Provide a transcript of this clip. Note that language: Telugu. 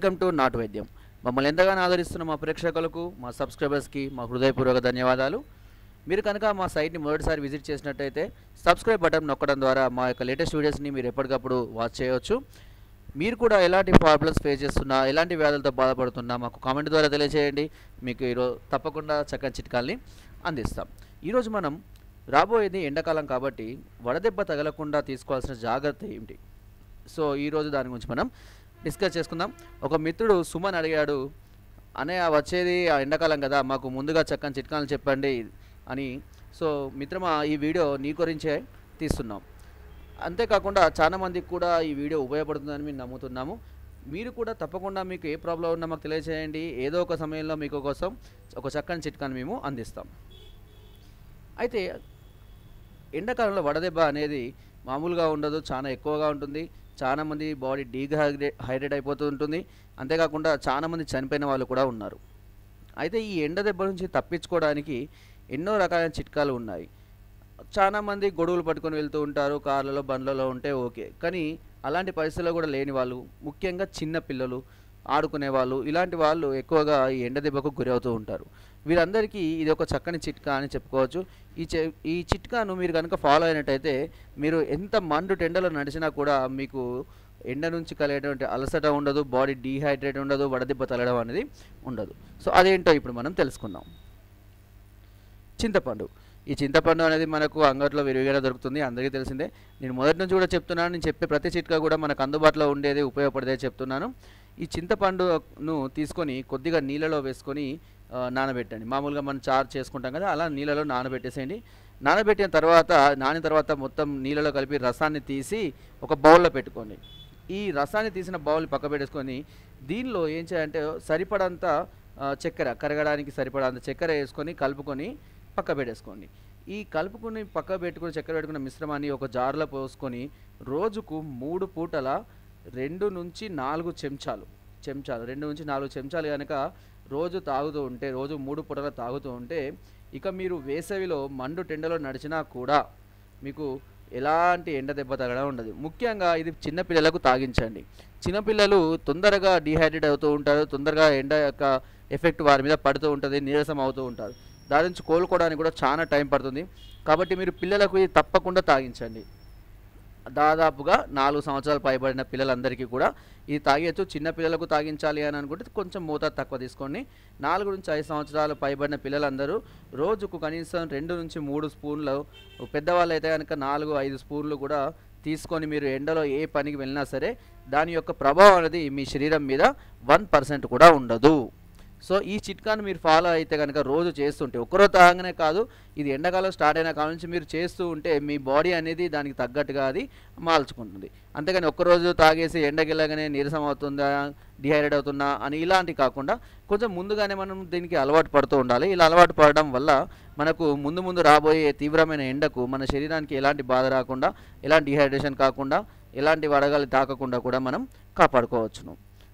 వెల్కమ్ టు నాటు వైద్యం మమ్మల్ని ఎంతగానో ఆదరిస్తున్న మా ప్రేక్షకులకు మా సబ్స్క్రైబర్స్కి మా హృదయపూర్వక ధన్యవాదాలు. మీరు కనుక మా సైట్ని మొదటిసారి విజిట్ చేసినట్టయితే సబ్స్క్రైబ్ బటన్ నొక్కడం ద్వారా మా యొక్క లేటెస్ట్ వీడియోస్ని మీరు ఎప్పటికప్పుడు వాచ్ చేయవచ్చు. మీరు కూడా ఎలాంటి ప్రాబ్లమ్స్ ఫేస్ చేస్తున్నా ఎలాంటి వ్యాధులతో బాధపడుతున్నా మాకు కామెంట్ ద్వారా తెలియజేయండి మీకు ఈరోజు తప్పకుండా చక్కని చిట్కాల్ని అందిస్తాం. ఈరోజు మనం రాబోయేది ఎండాకాలం కాబట్టి వడదెబ్బ తగలకుండా తీసుకోవాల్సిన జాగ్రత్త ఏమిటి సో ఈరోజు దాని గురించి మనం డిస్కస్ చేసుకుందాం. ఒక మిత్రుడు సుమన్ అడిగాడు అనే వచ్చేది ఆ ఎండాకాలం కదా మాకు ముందుగా చక్కని చిట్కాలు చెప్పండి అని. సో మిత్రమా ఈ వీడియో నీ గురించే తీస్తున్నాం. అంతేకాకుండా చాలా మందికి కూడా ఈ వీడియో ఉపయోగపడుతుందని మేము నమ్ముతున్నాము. మీరు కూడా తప్పకుండా మీకు ఏ ప్రాబ్లం ఉన్నా మాకు తెలియజేయండి. ఏదో ఒక సమయంలో మీకు కోసం ఒక చక్కని చిట్కాను మేము అందిస్తాం. అయితే ఎండాకాలంలో వడదెబ్బ అనేది మామూలుగా ఉండదు చాలా ఎక్కువగా ఉంటుంది. చాలా మంది బాడీ డీహైడ్రేట్ హైడ్రేట్ అయిపోతూ ఉంటుంది. అంతేకాకుండా చాలా మంది చనిపోయిన వాళ్ళు కూడా ఉన్నారు. అయితే ఈ ఎండ దెబ్బ నుంచి తప్పించుకోవడానికి ఎన్నో రకాలైన చిట్కాలు ఉన్నాయి. చాలా మంది గొడుగులు పట్టుకొని వెళ్తూ ఉంటారు కార్లలో బండ్లలో ఉంటే ఓకే. కానీ అలాంటి పరిస్థితుల్లో కూడా లేని వాళ్ళు ముఖ్యంగా చిన్న పిల్లలు ఆడుకునే వాళ్ళు ఇలాంటి వాళ్ళు ఎక్కువగా ఈ ఎండ దెబ్బకు గురవుతూ ఉంటారు. వీరందరికీ ఇది ఒక చక్కని చిట్కా అని చెప్పుకోవచ్చు. ఈ చె ఈ చిట్కాను మీరు కనుక ఫాలో అయినట్టయితే మీరు ఎంత మండు టెండలో నడిచినా కూడా మీకు ఎండ నుంచి కలిగేటువంటి అలసట ఉండదు బాడీ డీహైడ్రేట్ ఉండదు వడదెబ్బ తలడం అనేది ఉండదు. సో అదేంటో ఇప్పుడు మనం తెలుసుకుందాం. చింతపండు. ఈ చింతపండు అనేది మనకు అంగట్లో విరివిగా దొరుకుతుంది. అందరికీ తెలిసిందే. నేను మొదటి నుంచి కూడా చెప్తున్నాను. నేను చెప్పే ప్రతి చిట్కా కూడా మనకు అందుబాటులో ఉండేది ఉపయోగపడేదే చెప్తున్నాను. ఈ చింతపండును తీసుకొని కొద్దిగా నీళ్ళలో వేసుకొని నానబెట్టండి. మామూలుగా మనం చారు చేసుకుంటాం కదా అలా నీళ్ళలో నానబెట్టేసేయండి. నానబెట్టిన తర్వాత నానిన తర్వాత మొత్తం నీళ్ళలో కలిపి రసాన్ని తీసి ఒక బౌల్లో పెట్టుకోండి. ఈ రసాన్ని తీసిన బౌల్ పక్క పెట్టేసుకొని దీనిలో ఏం చేయాలంటే సరిపడంత చక్కెర కరగడానికి సరిపడంత చక్కెర వేసుకొని కలుపుకొని పక్క పెట్టేసుకోండి. ఈ కలుపుకొని పక్క పెట్టుకుని చక్కెర పెట్టుకున్న మిశ్రమాన్ని ఒక జార్లో పోసుకొని రోజుకు మూడు పూటల రెండు నుంచి నాలుగు చెంచాలు చెంచాలు రెండు నుంచి నాలుగు చెంచాలు కనుక రోజు తాగుతూ ఉంటే రోజు మూడు పూటలు తాగుతూ ఉంటే ఇక మీరు వేసవిలో మండు టెండలో నడిచినా కూడా మీకు ఎలాంటి ఎండ దెబ్బ తగడం ఉండదు. ముఖ్యంగా ఇది చిన్నపిల్లలకు తాగించండి. చిన్నపిల్లలు తొందరగా డిహైడ్రేట్ అవుతూ ఉంటారు తొందరగా ఎండ యొక్క ఎఫెక్ట్ వారి మీద పడుతూ ఉంటుంది నీరసం అవుతూ ఉంటారు. దాని నుంచి కోలుకోవడానికి కూడా చాలా టైం పడుతుంది. కాబట్టి మీరు పిల్లలకు ఇది తప్పకుండా తాగించండి. దాదాపుగా నాలుగు సంవత్సరాలు పైబడిన పిల్లలందరికీ కూడా ఇది తాగేయచ్చు. చిన్న పిల్లలకు తాగించాలి అని అనుకుంటే కొంచెం మూత తక్కువ తీసుకోండి. నాలుగు నుంచి ఐదు సంవత్సరాలు పైబడిన పిల్లలందరూ రోజుకు కనీసం రెండు నుంచి మూడు స్పూన్లు పెద్దవాళ్ళు అయితే కనుక నాలుగు ఐదు స్పూన్లు కూడా తీసుకొని మీరు ఎండలో ఏ పనికి వెళ్ళినా సరే దాని యొక్క ప్రభావం అనేది మీ శరీరం మీద వన్ పర్సెంట్ కూడా ఉండదు. సో ఈ చిట్కాను మీరు ఫాలో అయితే కనుక రోజు చేస్తుంటే ఒక్కరో తాగనే కాదు ఇది ఎండాకాలం స్టార్ట్ అయిన కాలం నుంచి మీరు చేస్తూ ఉంటే మీ బాడీ అనేది దానికి తగ్గట్టుగా అది మార్చుకుంటుంది అంతేగాని ఒక్కరోజు తాగేసి ఎండకెళ్ళగానే నీరసం అవుతుందా డిహైడ్రేట్ అవుతుందా అని ఇలాంటివి కాకుండా కొంచెం ముందుగానే మనం దీనికి అలవాటు పడుతూ ఉండాలి. ఇలా అలవాటు పడడం వల్ల మనకు ముందు ముందు రాబోయే తీవ్రమైన ఎండకు మన శరీరానికి ఎలాంటి బాధ రాకుండా ఎలాంటి డిహైడ్రేషన్ కాకుండా ఎలాంటి వడగాలి తాకకుండా కూడా మనం కాపాడుకోవచ్చును.